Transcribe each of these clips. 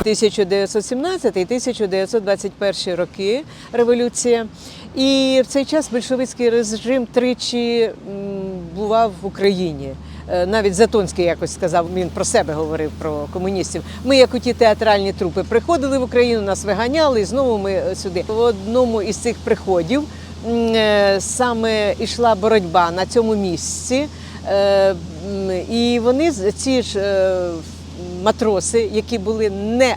1917 і 1921 роки революція. І в цей час большевицький режим тричі бував в Україні. Е, Навіть Затонський якось сказав, він про себе говорив про комуністів. Ми, як у ті театральні трупи, приходили в Україну, нас виганяли, і знову ми сюди. В одному із цих приходів е, саме йшла боротьба на цьому місці. Е, І вони ці ж матроси, які були не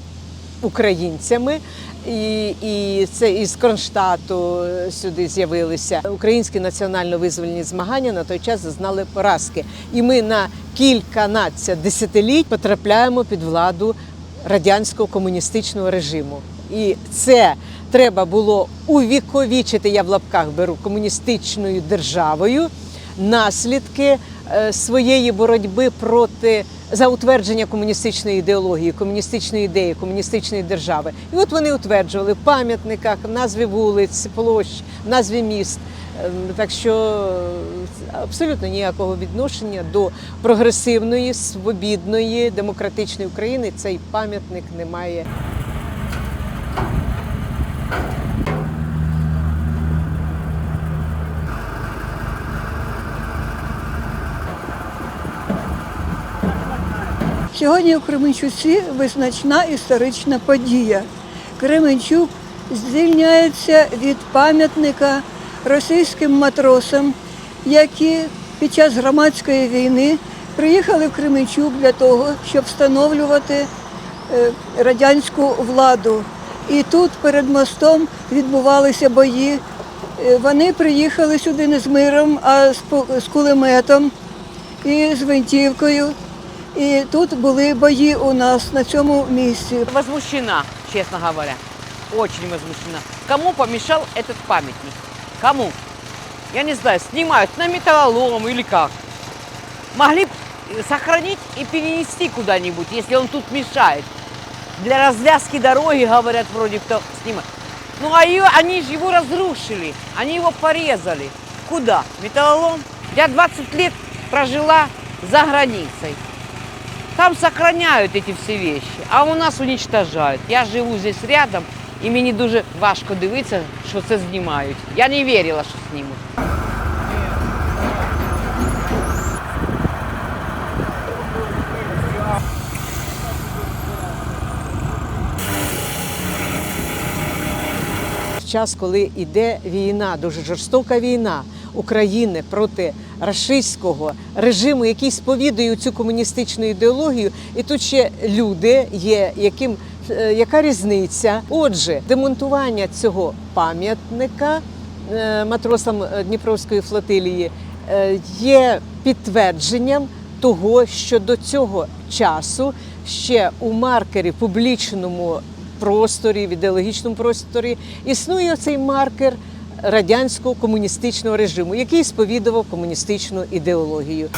українцями. І, і це із Кронштадту е, сюди з'явилися. Українські національно-визвольні змагання на той час зазнали поразки. І ми на кільканадцять десятиліть потрапляємо під владу радянського комуністичного режиму. І це треба було увіковічити, я в лапках беру комуністичною державою наслідки е, своєї боротьби проти за утвердження комуністичної ідеології, комуністичної ідеї, комуністичної держави. І от вони утверджували в пам'ятниках, в назві вулиць, площ, в назві міст. Ем, Так що е, абсолютно ніякого відношення до прогресивної, свобідної, демократичної України цей пам'ятник не має. Сьогодні у Кременчуці визначна історична подія. Кременчук звільняється від пам'ятника російським матросам, які під час громадської війни приїхали в Кременчук для того, щоб встановлювати е, радянську владу. І тут перед мостом відбувалися бої. Е, Вони приїхали сюди не з миром, а з кулеметом і з гвинтівкою. І тут були бої у нас на цьому місці. Возмущена, честно говоря. Очень возмущена. Кому помешал этот памятник? Кому? Я не знаю, снимают на металлолом или как. Могли б сохранить и перенести куда-нибудь, если он тут мешает. Для развязки дороги, говорят, вроде кто снимает. Ну а ее, они же его разрушили, они его порезали. Куда? Металлолом? Я 20 лет прожила за границей. Там сохраняють эти всі вещи, а у нас уничтожають. Я живу здесь рядом, і мені дуже важко дивитися, що це знімають. Я не вірила, що знімуть. Час, коли йде війна, дуже жорстока війна України проти рашистського режиму, який сповідує цю комуністичну ідеологію, і тут ще люди є, яким е, яка різниця? Отже, демонтування цього пам'ятника е, матросам е, Дніпровської флотилії є підтвердженням того, що до цього часу ще у маркері публічному просторі, в ідеологічному просторі існує цей маркер радянського комуністичного режиму, який сповідував комуністичну ідеологію.